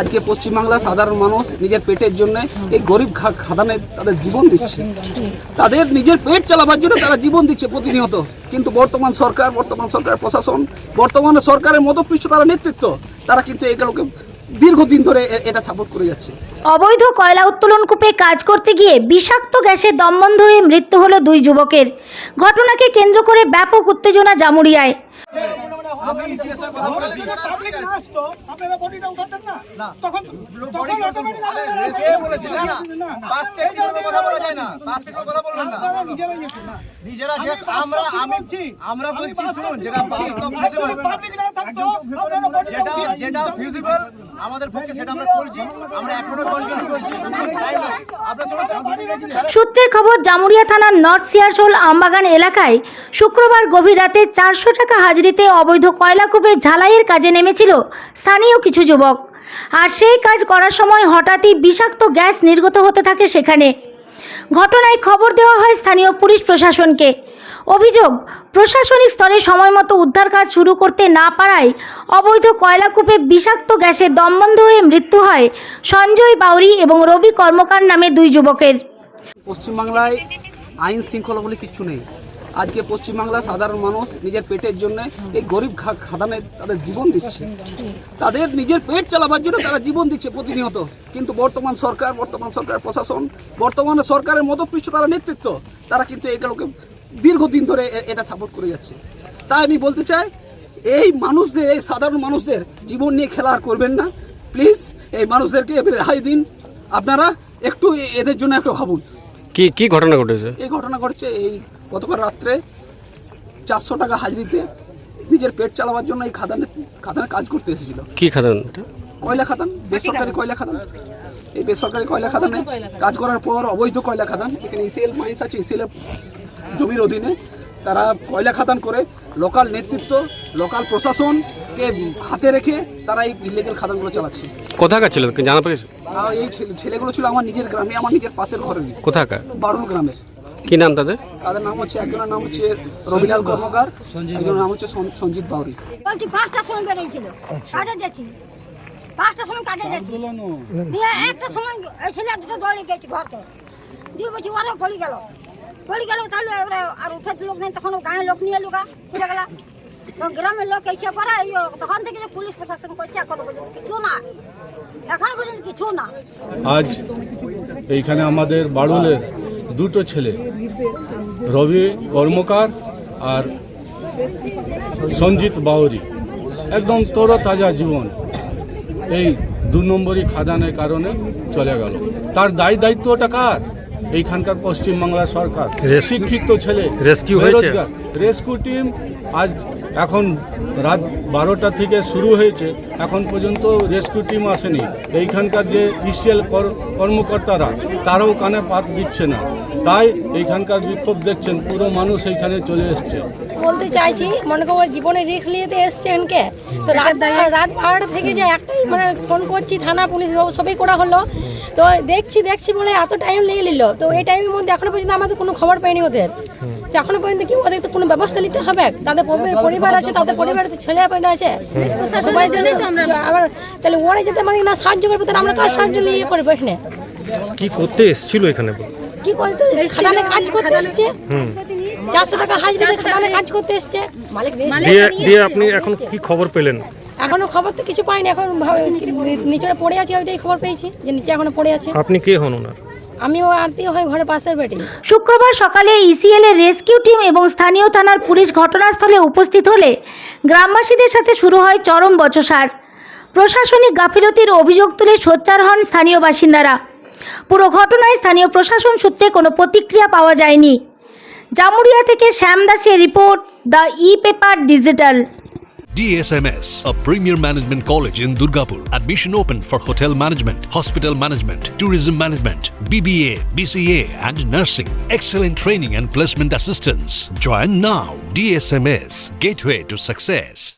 আজকে পশ্চিমবাংলার সাধারণ মানুষ নিজের পেটের জন্য এই গরিব খাদানে তাদের জীবন দিচ্ছে। তাদের নিজের পেট চালাবার জন্য তারা জীবন দিচ্ছে প্রতিনিয়ত। কিন্তু বর্তমান সরকার বর্তমান সরকার প্রশাসন, বর্তমান সরকারের মদপৃষ্ট তারা নেতৃত্ব, তারা কিন্তু এগুলোকে দীর্ঘদিন ধরে এটা সাপোর্ট করে যাচ্ছে। অবৈধ কয়লা উত্তোলন কূপে কাজ করতে গিয়ে বিষাক্ত গ্যাসে দমবন্ধ হয়ে মৃত্যু হলো দুই যুবকের। ঘটনাকে কেন্দ্র করে ব্যাপক উত্তেজনা জামুরিয়ায়। আমি সিএসআর কথা বলেছি। পাবলিক না আসতো আপনারা বডিটা উঠাতেন না। তখন বডি করে বলেছি না না। পাঁচ থেকে কথা বলা যায় না। পাঁচ থেকে কথা বলবেন না। ইয়ে নিজেরা যে আমরা আমি আমরা বলছি শুনুন যেটা বাস্তব ফিজিবল যেটা যেটা ফিজিবল সূত্রের খবর, জামুরিয়া থানার নর্থ সিয়ারশোল আমবাগান এলাকায় শুক্রবার গভীর রাতে চারশো টাকা হাজরিতে অবৈধ কয়লা কূপে ঝালাইয়ের কাজে নেমেছিল স্থানীয় কিছু যুবক। আর সেই কাজ করার সময় হঠাৎই বিষাক্ত গ্যাস নির্গত হতে থাকে সেখানে। ঘটনায় খবর দেওয়া হয় স্থানীয় পুলিশ প্রশাসনকে। অভিযোগ, প্রশাসনিক স্তরে সময়মতো উদ্ধার কাজ শুরু করতে না পারায় অবৈধ কয়লা কূপে বিষাক্ত গ্যাসে দমবন্ধ হয়ে মৃত্যু হয় সঞ্জয় বাউরি এবং রবি কর্মকার নামে দুই যুবকের। পশ্চিমবাংলায় আইন শৃঙ্খলা বলে কিছু নেই। আজকে পশ্চিমবাংলার সাধারণ মানুষ নিজের পেটের জন্য এই গরিব খাদানে তাদের জীবন দিচ্ছে। তাদের নিজের পেট চালাবার জন্য তারা জীবন দিচ্ছে প্রতিনিয়ত। কিন্তু বর্তমান সরকার বর্তমান সরকার প্রশাসন, বর্তমান সরকারের মদপৃষ্ট তারা নেতৃত্ব, তারা কিন্তু এগুলোকে দীর্ঘদিন ধরে এটা সাপোর্ট করে যাচ্ছে। তাই আমি বলতে চাই এই মানুষদের এই সাধারণ মানুষদের জীবন নিয়ে খেলা আর করবেন না। প্লিজ এই মানুষদেরকে এবার রেহাই দিন। আপনারা একটু এদের জন্য একটু ভাবুন। কি কি ঘটনা ঘটেছে? এই ঘটনা ঘটছে এই গতকাল রাত্রে চারশো টাকা হাজরিতে নিজের পেট চালাবার জন্য এই খাদানে খাদানে কাজ করতে এসেছিল। কি খাদান কয়লা খাদান? বেসরকারি কয়লা খাদান। এই বেসরকারি কয়লা খাদানে কাজ করার পর অবৈধ কয়লা খাদান। এখানে ইসিএল মাইন্স আছে ইসিএল জমির অধীনে তারা কয়লা খাতান করে লোকাল নেতৃত্ব লোকাল প্রশাসনকে হাতে রেখে তারা এই ইলিগেল খাদানগুলো চালাচ্ছে। কোথাকার ছিল? জানা পেয়েছে এই ছেলেগুলো ছিল আমার নিজের গ্রামে আমার নিজের পাশের ঘরে কোথাকার? বারুল গ্রামের। কি নাম তাদের? তাদের নাম হচ্ছে একজনের নাম হচ্ছে রবিলাল কর্মকার একজনের নাম হচ্ছে সন- সঞ্জিত বাউরি। বলছি পাঁচটার সময় বেরিয়েছিল কাজে যাচ্ছি। পাঁচটার সময় কাজে যাচ্ছি। একটা সময় এই ছেলে দুটো দৌড়ে গেছি ঘরকে দিয়ে বলছি ওরা পড়ে গেল। পড়ে গেল, তাহলে আর উঠাতে লোক নেই তখন গাঁয়ের লোক নিয়ে এলুগা ছেলেগুলা তো গ্রামের লোক এসে পরে তখন থেকে যে পুলিশ প্রশাসন করছে, এখনও পর্যন্ত কিছু না। এখনও পর্যন্ত কিছু না। আজ এইখানে আমাদের বাড়ুলের দুটো ছেলে, রবি কর্মকার আর সঞ্জিত বাউরি। একদম তরতাজা জীবন। এই দু নম্বরই খাদানের কারণে চলে গেল। তার দায় দায়িত্বটা কার? এইখানকার পশ্চিমবাংলা সরকার। শিক্ষিত ছেলে রেস্কিউ হয়েছে? রেস্কিউ টিম আজ এখন রাত বারোটা থেকে শুরু হয়েছে এখন পর্যন্ত রেস্কিউ টিম আসেনি। এইখানকার যে ইসিএল কর্মকর্তারা তারাও কানে পাত দিচ্ছে না। তাই এইখানকার বিক্ষোভ দেখছেন পুরো মানুষ এইখানে চলে এসছে। বলতে চাইছি মনে করো জীবনে রিস্ক নিতে এসছে এনকে তো রাত রাত বারোটা থেকে যে একটাই মানে ফোন করছি থানা পুলিশ সবই করা হলো। তো দেখছি দেখছি বলে এত টাইম লেগে নিল। তো এই টাইমের মধ্যে এখনও পর্যন্ত আমাদের কোনো খবর পাইনি ওদের। তো এখনও পর্যন্ত কি ওদের তো কোনো ব্যবস্থা নিতে হবে? তাদের পরি- পরিবার আছে তাদের পরিবারে তো ছেলে পেলে আছে। সবাই আবার তাহলে ওরা যেতে মানে না সাহায্য করবে তাহলে আমরা কাজ সাহায্য নিয়ে করব এখানে? কি করতে এসেছিল এখানে? কি করতে খাদানে কাজ করতে এসছে। চারশো টাকা হাজিরা খাদানে কাজ করতে এসছে। মালিক দিয়ে দিয়ে আপনি এখন কি খবর পেলেন? এখনও খবর তো কিছু পাইনি। এখন নিচে পড়ে আছি ওইটাই খবর পেয়েছি যে নিচে এখনও পড়ে আছে। আপনি কে হন ওনার? আমিও আরতি হয় ঘরের পাশের বেটি। শুক্রবার সকালে ইসিএল এর রেস্কিউ টিম এবং স্থানীয় থানার পুলিশ ঘটনাস্থলে উপস্থিত হলে গ্রামবাসীদের সাথে শুরু হয় চরম বচসার। প্রশাসনিক গাফিলতির অভিযোগ তুলে সোচ্চার হন স্থানীয় বাসিন্দারা। পুরো ঘটনায় স্থানীয় প্রশাসন সূত্রে কোনো প্রতিক্রিয়া পাওয়া যায়নি। জামুরিয়া থেকে শ্যাম দাসের report the E paper digital DSMS, a premier management college in Durgapur. Admission open for hotel management, hospital management, tourism management, BBA, BCA, and nursing. Excellent training and placement assistance. Join now. DSMS, gateway to success.